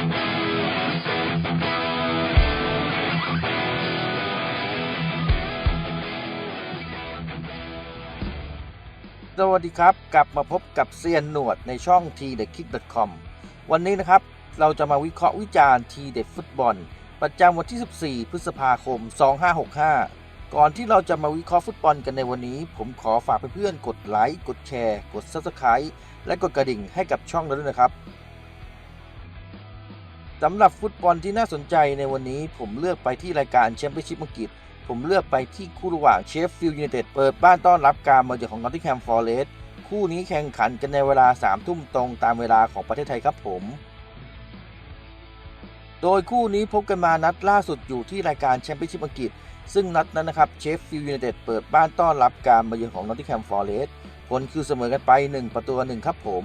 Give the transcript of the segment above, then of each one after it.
สวัสดีครับ กลับมาพบกับเซียนหนวดในช่อง t d e k i c k c o m วันนี้นะครับ เราจะมาวิเคราะห์วิจารณ์ทีเด็ดฟุตบอล ประจำวันที่ 14 พฤษภาคม 2565 ก่อนที่เราจะมาวิเคราะห์ฟุตบอลกันในวันนี้ ผมขอฝากเพื่อนๆกดไลค์ กดแชร์ กด Subscribe และกดกระดิ่งให้กับช่องเราด้วยนะครับ สำหรับฟุตบอลที่น่าสนใจในวันนี้ผมเลือกไปที่รายการแชมเปี้ยนชิพอังกฤษ ผมเลือกไปที่คู่ระหว่างเชฟฟิลด์ยูไนเต็ดเปิดบ้านต้อนรับการมาเยือนของนอตติงแฮมฟอร์เรสต์คู่นี้แข่งขันกันในเวลา3ทุ่มตรงตามเวลาของประเทศไทยครับผม โดยคู่นี้พบกันมานัดล่าสุดอยู่ที่รายการแชมเปี้ยนชิพอังกฤษ ซึ่งนัดนั้นนะครับเชฟฟิลด์ยูไนเต็ดเปิดบ้านต้อนรับการมาเยือนของนอตติงแฮมฟอร์เรสต์ผลคือเสมอกันไป 1 ประตูต่อหนึ่งครับผม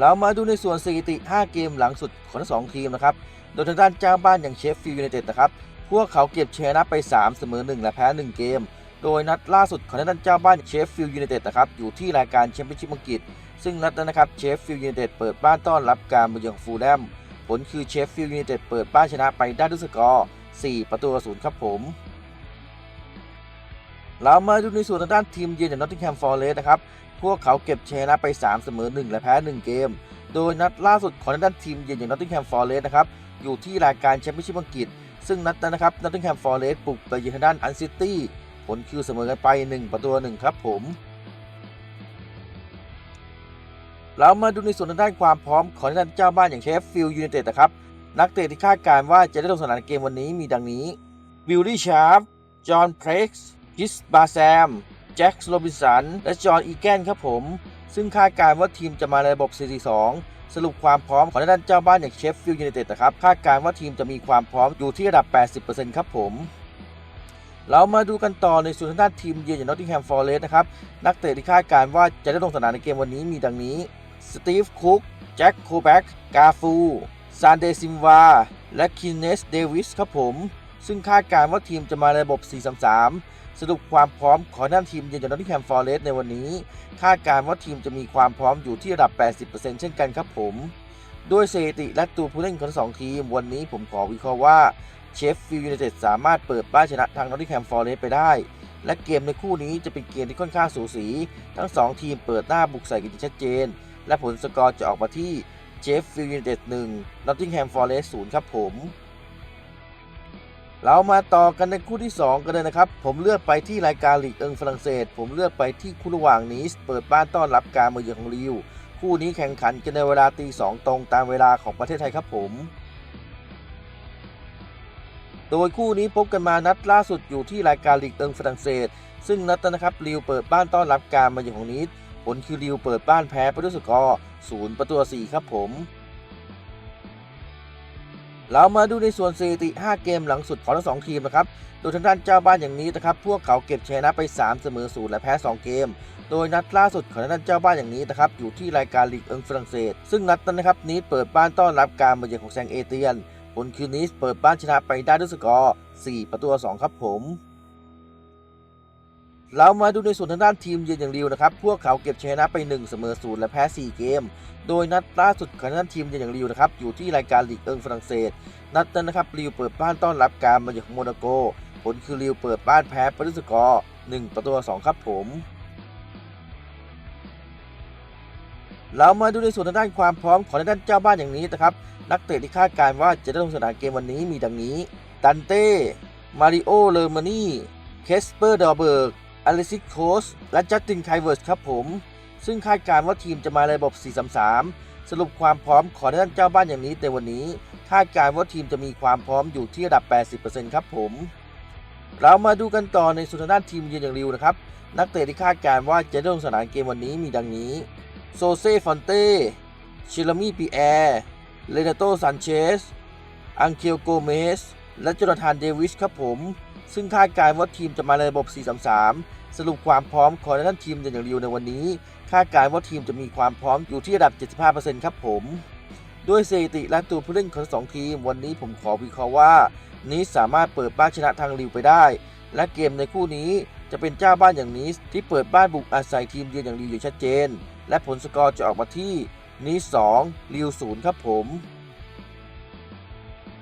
เรามาดูในส่วนสถิติ 5 เกมหลังสุดของทั้งสองทีมนะครับ โดยทางด้านเจ้าบ้านอย่างเชฟฟิลด์ยูไนเต็ดนะครับ พวกเขาเก็บชนะไป 3 เสมอ 1 และแพ้ 1 เกม โดยนัดล่าสุดของทางด้านเจ้าบ้านเชฟฟิลด์ยูไนเต็ดนะครับอยู่ที่รายการแชมเปี้ยนชิพอังกฤษ ซึ่งนัดนั้นนะครับเชฟฟิลด์ยูไนเต็ดเปิดบ้านต้อนรับการมาเยือนฟูลแลม ผลคือเชฟฟิลด์ยูไนเต็ดเปิดบ้านชนะไปได้ด้วยสกอร์ 4 ประตูต่อศูนย์ครับผมเรามาดูในส่วนทางด้านทีมเยือนอย่างนอตติงแฮมฟอร์เรสต์นะครับ พวกเขาเก็บชนะไป 3 เสมอ 1 และแพ้ 1 เกม โดยนัดล่าสุดของด้านทีมเยือนอย่างนอตติงแฮมฟอร์เรสต์นะครับ อยู่ที่รายการแชมเปี้ยนชิพอังกฤษ ซึ่งนัดนั้นนะครับนอตติงแฮมฟอร์เรสต์ปลุกไปเยือนทางด้านอันซิตี้ผลคือเสมอกันไป 1 ประตูหนึ่งครับผม เรามาดูในส่วนทางด้านความพร้อมของด้านเจ้าบ้านอย่างเชฟฟิลด์ยูไนเต็ดนะครับ นักเตะที่คาดการณ์ว่าจะได้ลงสนามเกมวันนี้มีดังนี้วิลลี่ชาร์ฟจอห์นเพร็กซ์กิสบาแซม แจ็คโรบินสัน และจอห์นอีแกนครับผม ซึ่งคาดการณ์ว่าทีมจะมาในระบบ 4-2สรุปความพร้อมของทางด้านเจ้าบ้านอย่างเชฟฟิลด์ยูไนเต็ดนะครับ คาดการณ์ว่าทีมจะมีความพร้อมอยู่ที่ระดับ 80%ครับผม เรามาดูกันต่อในส่วนทางด้านทีมเยือนอย่างนอตติงแฮมฟอร์เรสต์นะครับ นักเตะที่คาดการณ์ว่าจะได้ลงสนามในเกมวันนี้มีดังนี้สตีฟคุกแจ็คโคแบ็กกาฟูซานเดซิมวาและคินเนสเดวิสครับผม ซึ่งคาดการณ์ว่าทีมจะมาในระบบ 4-3-3 สรุปความพร้อมของด้านทีมเยือนจากนอตติงแฮมฟอร์เรสในวันนี้ คาดการณ์ว่าทีมจะมีความพร้อมอยู่ที่ระดับ 80%เช่นกันครับผมด้วยสถิติและตัวผู้เล่นของสองทีม วันนี้ผมขอวิเคราะห์ว่าเชฟฟิลด์ยูไนเต็ดสามารถเปิดบ้านชนะทางนอตติงแฮมฟอร์เรสไปได้ และเกมในคู่นี้จะเป็นเกมที่ค่อนข้างสูสี ทั้งสองทีมเปิดหน้าบุกใส่กันชัดเจน และผลสกอร์จะออกมาที่เชฟฟิลด์ยูไนเต็ด1นอตติงแฮมฟอร์เรสต์ครับผม เรามาต่อกันในคู่ที่ 2 กันเลยนะครับ ผมเลือกไปที่รายการลีกเอิงฝรั่งเศส ผมเลือกไปที่คู่ระหว่างนีสเปิดบ้านต้อนรับการมาเยือนของริวคู่นี้แข่งขันกันในเวลาตีสองตรงตามเวลาของประเทศไทยครับผม โดยคู่นี้พบกันมานัดล่าสุดอยู่ที่รายการลีกเอิงฝรั่งเศส ซึ่งนัดนะครับริวเปิดบ้านต้อนรับการมาเยือนของนีสผลคือริวเปิดบ้านแพ้ไปด้วยสกอร์0ประตูต่อ4ครับผม เรามาดูในส่วนสถิติ 5 เกมหลังสุดของทั้งสองทีมนะครับ โดยทางด้านเจ้าบ้านอย่างนี้นะครับ พวกเขาเก็บชนะไป 3 เสมอ0และแพ้ 2 เกม โดยนัดล่าสุดของทางด้านเจ้าบ้านอย่างนี้นะครับ อยู่ที่รายการลีกเอิงฝรั่งเศส ซึ่งนัดนั้นนะครับนี้เปิดบ้านต้อนรับการมาเยือนของแซงเอเตียน ผลคืนนีสเปิดบ้านชนะไปได้ด้วยสกอร์ 4 ประตูต่อ2ครับผม เรามาดูในส่วนทางด้านทีมเยือนอย่างริวนะครับ พวกเขาเก็บชนะไป 1 เสมอ0และแพ้ 4 เกม โดยนัดล่าสุดของทางด้านทีมเยือนอย่างริวนะครับ อยู่ที่รายการลีกเอิงฝรั่งเศส นัดนั้นนะครับริวเปิดบ้านต้อนรับการมาจากโมนาโก ผลคือริวเปิดบ้านแพ้ปด้วยสกอร์1ประตูต่อ2ครับผมเรามาดูในส่วนทางด้านความพร้อมของทางด้านเจ้าบ้านอย่างนี้นะครับ นักเตะที่คาดการณ์ว่าจะได้ลงสนามเกมวันนี้มีดังนี้ตันเต้ มาริโอ เลอร์มานีเคสเปอร์ ดอเบิร์ก อเลซิโคสและจัสตินไคเวิร์สครับผม ซึ่งคาดการณ์ว่าทีมจะมาในระบบ 4-3-3 สรุปความพร้อมของทางด้านเจ้าบ้านอย่างนี้ในวันนี้ คาดการณ์ว่าทีมจะมีความพร้อมอยู่ที่ระดับ 80%ครับผม เรามาดูกันต่อในส่วนทางด้านทีมเยือนอย่างริวนะครับ นักเตะที่คาดการณ์ว่าจะลงสนามเกมวันนี้มีดังนี้ โซเซฟอนเต้ ชิลามีปีแอร์ เลนาโตซันเชส อังเคียวโกเมส และจอร์ธานเดวิสครับผม ซึ่งคาดการณ์ว่าทีมจะมาในระบบ 4-3-3 สรุปความพร้อมของทางด้านทีมเยือนอย่างริวในวันนี้ คาดการณ์ว่าทีมจะมีความพร้อมอยู่ที่ระดับ 75%ครับผมด้วยสถิติและตัวผู้เล่นของทั้งสองทีม วันนี้ผมขอวิเคราะห์ว่า นีสสามารถเปิดบ้านชนะทางริวไปได้ และเกมในคู่นี้จะเป็นเจ้าบ้านอย่างนีสที่เปิดบ้านบุกอาศัยทีมเยือนอย่างริวอย่างชัดเจน และผลสกอร์จะออกมาที่นี้2ริวศูนย์ครับผม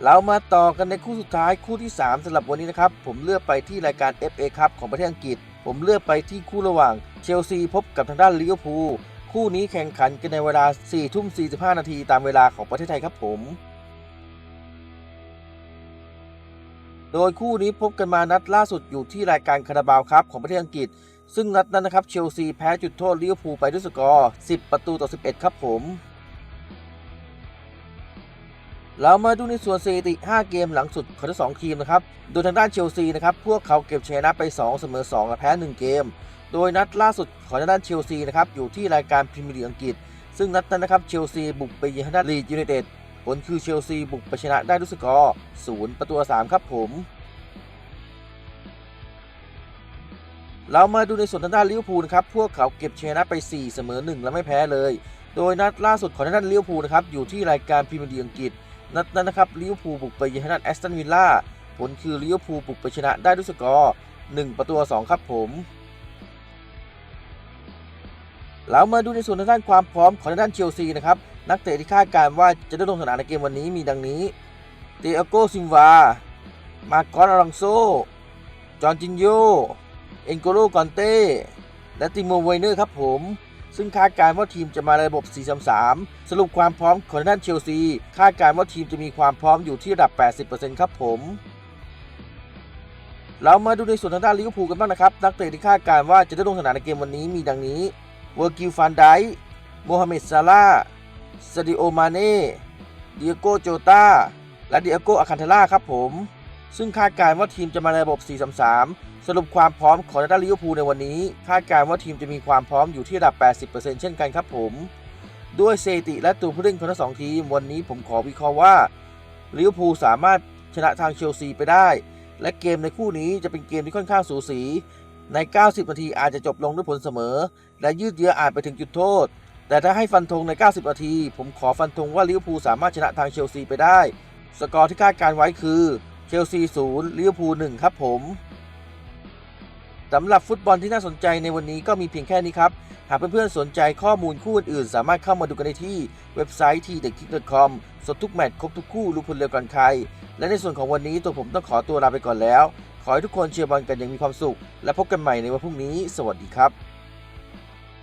เรามาต่อกันในคู่สุดท้ายคู่ที่ 3สำหรับวันนี้นะครับ ผมเลือกไปที่รายการ FA ครับของประเทศอังกฤษ ผมเลือกไปที่คู่ระหว่างเชลซีพบกับทางด้านลิเวอร์พูลคู่นี้แข่งขันกันในเวลา4ทุ่ม45 นาทีตามเวลาของประเทศไทยครับผม โดยคู่นี้พบกันมานัดล่าสุดอยู่ที่รายการคาราบาวครับของประเทศอังกฤษ ซึ่งนัดนั้นนะครับเชลซีแพ้จุดโทษลิเวอร์พูลไปด้วยสกอร์ 10 ประตูต่อ 11 ครับผม เรามาดูในส่วนสถิติ 5 เกมหลังสุดของทั้งสองทีมนะครับ โดยทางด้านเชลซีนะครับ พวกเขาเก็บชนะไป 2 เสมอ 2 และแพ้ 1 เกม โดยนัดล่าสุดของทางด้านเชลซีนะครับ อยู่ที่รายการพรีเมียร์ลีกอังกฤษ ซึ่งนัดนั้นนะครับ เชลซีบุกไปเยือนทางด้านลีดยูไนเต็ด ผลคือเชลซีบุกไปชนะได้ด้วยสกอร์ 0 ประตู 3 ครับผม เรามาดูในส่วนทางด้านลิเวอร์พูลนะครับ พวกเขาเก็บชนะไป 4 เสมอ 1 และไม่แพ้เลย โดยนัดล่าสุดของทางด้านลิเวอร์พูลนะครับ อยู่ที่รายการพรีเมียร์ลีกอังกฤษ นัดนั้นนะครับลิเวอร์พูลบุกไปเยือนทางด้านแอสตันวิลล่าผลคือลิเวอร์พูลบุกไปชนะได้ด้วยสกอร์1ประตูต่อ2ครับผมเรามาดูในส่วนทางด้านความพร้อมของทางด้านเชลซีนะครับ นักเตะที่คาดการณ์ว่าจะได้ลงสนามในเกมวันนี้มีดังนี้เตอโกซิมวา มาร์กอสอารังโซ จอร์จินโย เอ็นโกโลกอนเต้ และติโมไวเนอร์ครับผม ซึ่งคาดการณ์ว่าทีมจะมาในระบบ 4-3-3 สรุปความพร้อมของทางด้านเชลซี คาดการณ์ว่าทีมจะมีความพร้อมอยู่ที่ระดับ 80%ครับผม เรามาดูในส่วนทางด้านลิเวอร์พูลกันบ้างนะครับ นักเตะที่คาดการณ์ว่าจะได้ลงสนามในเกมวันนี้มีดังนี้ เวอร์กิลฟันไดโมฮัมเหม็ดซาลาซาดิโอมาเน่เดียโกโจตาและเดียโกอาคันเทล่าครับผม ซึ่งคาดการณ์ว่าทีมจะมาในระบบ 4-3-3 สรุปความพร้อมของทางด้านลิเวอร์พูลในวันนี้ คาดการณ์ว่าทีมจะมีความพร้อมอยู่ที่ระดับ 80%เช่นกันครับผม ด้วยสถิติและตัวผู้เล่นของทั้งสองทีม วันนี้ผมขอวิเคราะห์ว่าลิเวอร์พูลสามารถชนะทางเชลซีไปได้ และเกมในคู่นี้จะเป็นเกมที่ค่อนข้างสูสี ใน 90 นาทีอาจจะจบลงด้วยผลเสมอ และยืดเยื้ออาจไปถึงจุดโทษ แต่ถ้าให้ฟันธงใน 90 นาที ผมขอฟันธงว่าลิเวอร์พูลสามารถชนะทางเชลซีไปได้ สกอร์ที่คาดการไว้คือ เชลซี0ลิเวอร์พูล1ครับผมสำหรับฟุตบอลที่น่าสนใจในวันนี้ก็มีเพียงแค่นี้ครับ หากเพื่อนๆสนใจข้อมูลคู่อื่น สามารถเข้ามาดูกันได้ที่เว็บไซต์ที่ t h e k i c k c o m สดทุกแมตช์ครบทุกคู่รู้ผลเร็วก่อนใคร และในส่วนของวันนี้ตัวผมต้องขอตัวลาไปก่อนแล้ว ขอให้ทุกคนเชียร์บอลกันอย่างมีความสุข และพบกันใหม่ในวันพรุ่งนี้ สวัสดีครับ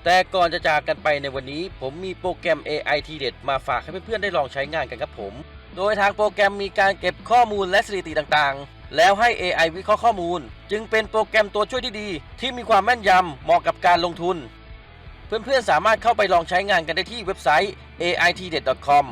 แต่ก่อนจะจากกันไปในวันนี้ ผมมีโปรแกรม AI ทีเด็ดมาฝากให้เพื่อนๆได้ลองใช้งานกันครับผม โดยทางโปรแกรมมีการเก็บข้อมูลและสถิติต่างๆ แล้วให้ AI วิเคราะห์ข้อมูล จึงเป็นโปรแกรมตัวช่วยที่ดี ที่มีความแม่นยำเหมาะกับการลงทุน เพื่อนๆสามารถเข้าไปลองใช้งานกันได้ที่เว็บไซต์ aitdet.com